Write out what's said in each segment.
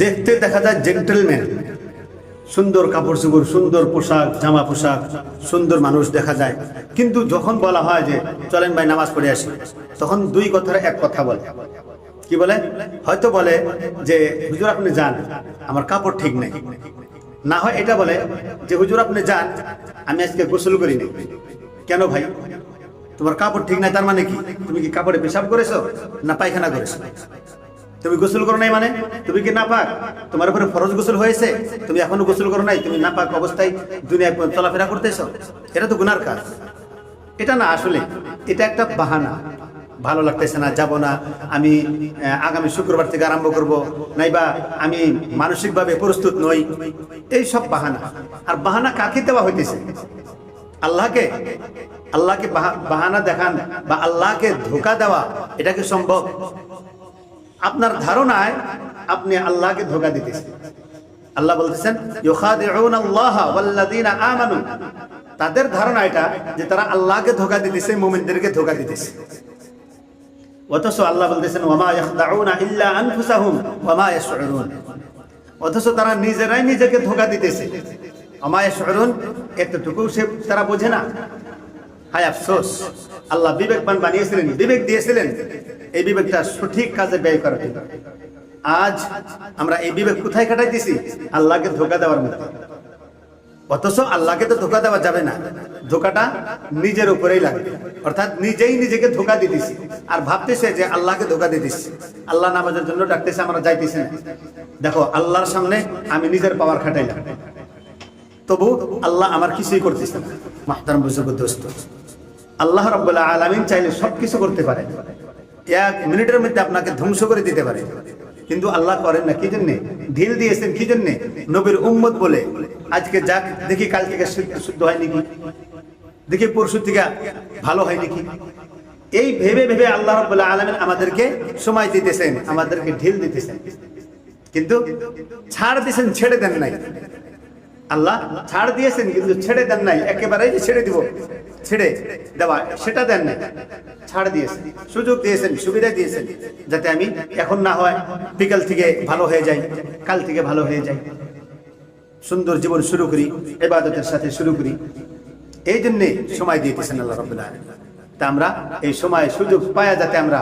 দেখতে দেখা যায় জেন্টেলম্যান সুন্দর কাপড় চোপড়, সুন্দর পোশাক, জামা পোশাক, সুন্দর মানুষ দেখা যায়। কিন্তু যখন বলা হয় যে, চলেন ভাই, নামাজ পড়ে আসি, তখন দুই কথার এক কথা বলে। কি বলে? হয়তো বলে যে, হুজুর, আপনি যান, আমার কাপড় ঠিক নেই। না হয় এটা বলে যে, হুজুর, আপনি যান, আমি আজকে গোসল করিনি কেন ভাই? তোমার কাপড় ঠিক নাই, তার মানে কি? তুমি কি কাপড়ে পেশাব করেছ, না পায়খানা করেছ? তুমি গোসল করো নাই মানে? তুমি কি নাপাক? তোমার উপরে ফরজ গোসল হয়েছে? তুমি এখনও গোসল করো নাই? তুমি নাপাক অবস্থায় দুনিয়ায় চলাফেরা করতেছ? এটা তো গুনার কাজ। এটা না আসলে, এটা একটা বাহানা। ভালো লাগতেছে না, যাব না। আমি আগামী শুক্রবার থেকে আরম্ভ করব। নাইবা আমি মানসিকভাবে প্রস্তুত নই। এই সব বাহানা। আর বাহানা কাকে দেওয়া হইতেছে? আল্লাহকে? আল্লাহকে বাহা- বাহানা দেখান বা আল্লাহকে ধোকা দেওয়া, এটা কি সম্ভব? আপনার ধারণায় আপনি আল্লাহকে ধোকা দিতেছেন। আল্লাহ বলতেছেন আমানু। তাদের ধারণা এটা যে তারা আল্লাহকে ধোকা দিতেছে, মুমিনদেরকে ধোকা দিতেছে। অথচ আল্লাহ বলতেছেন ওয়ামা ইয়াখদাউনা ইল্লা আনফুসাহুম ওয়ামা ইয়াশউরুন। অথচ তারা নিজেরাই নিজেকে ধোকা দিতেছে। ওয়ামা ইয়াশউরুন? এতটুকু সে তারা বোঝে না। হায় আফসোস, আল্লাহ বিবেকবান বানিয়েছিলেন, বিবেক দিয়েছিলেন। এই বিবেকটা সঠিক কাজে ব্যয় করার জন্য। আজ আমরা এই বিবেক কোথায় কাটাইতেছি আল্লাহকে ধোকা দেওয়ার মধ্যে অথচ আল্লাহকে তো ধোকা দেওয়া যাবে না। ধোকাটা নিজের উপরেই লাগবে। অর্থাৎ নিজেই নিজেকে ধোকা দিতেছি। আর ভাবতেছে যে আল্লাহকে ধোকা দিতেছি। আল্লাহ নামাজের জন্য ডাকতেছে, আমরা যাইতেছি না। দেখো, আল্লাহর সামনে আমি নিজের পাওয়ার খাটাইলাম। তবু আল্লাহ আমার কিছুই করতেছে না। মাহতারাম বুজুর্গ দোস্ত, আল্লাহ রব্বুল্লাহ আলামিন চাইলে সব কিছু করতে পারে এক মিনিটের মধ্যে আপনাকে ধ্বংস করে দিতে পারে। কিন্তু আল্লাহ করেন না, কি জন্যে? ঢিল দিয়েছেন, কি জন্যে? নবীর উম্মত বলে, আজকে যাক, দেখি কাল থেকে শুদ্ধ- হয় নাকি? দেখি পরশু থেকে ভালো হয় নাকি? এই ভেবে ভেবে আল্লাহ রব্বুল্লাহ আলামিন আমাদেরকে সময় দিতেছেন, আমাদেরকে ঢিল দিতেছেন। কিন্তু ছাড় দিয়েছেন, ছেড়ে দেন নাই। আল্লাহ ছাড় দিয়েছেন, কিন্তু ছেড়ে দেন নাই। একেবারে ছেড়ে দিব, ছেড়ে দেওয়া, সেটা দেন নাই। ছাড় দিয়েছেন সুযোগ দিয়েছেন, সুবিধা দিয়েছেন, যাতে আমি এখন না হয় বিকাল থেকে ভালো হয়ে যাই, কাল থেকে ভালো হয়ে যাই। সুন্দর জীবন শুরু করি, এবাদতের সাথে শুরু করি। এই জন্যে সময় দিয়েছেন আল্লাহ রব্বুল্লাহ তা আমরা এই সময় সুযোগ পায়া যাতে আমরা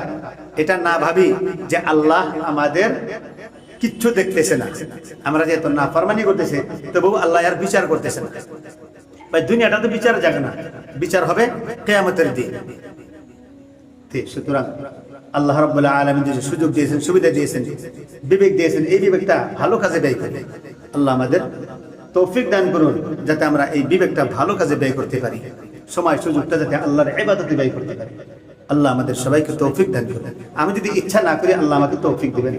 এটা না ভাবি যে আল্লাহ আমাদের কিচ্ছু দেখতেছে না। আমরা যেহেতু না ফরমানি করতেছে তবু আল্লাহ আর বিচার করতেছে না। ভাই, দুনিয়াটা তো বিচার জাগে না। বিচার হবে কেয়ামতের দিন। সুতরাং আল্লাহ যে সুযোগ দিয়েছেন, সুবিধা দিয়েছেন, বিবেক দিয়েছেন, এই বিবেকটা ভালো কাজে ব্যয় আল্লাহ আমাদের তৌফিক দান করুন, যাতে আমরা এই বিবেকটা ভালো কাজে ব্যয় করতে পারি। সময় সুযোগটা যাতে আল্লাহর এবাদতে ব্যয় করতে পারি। আল্লাহ আমাদের সবাইকে তৌফিক দান করবেন আমি যদি ইচ্ছা না করি, আল্লাহ আমাকে তৌফিক দিবেন।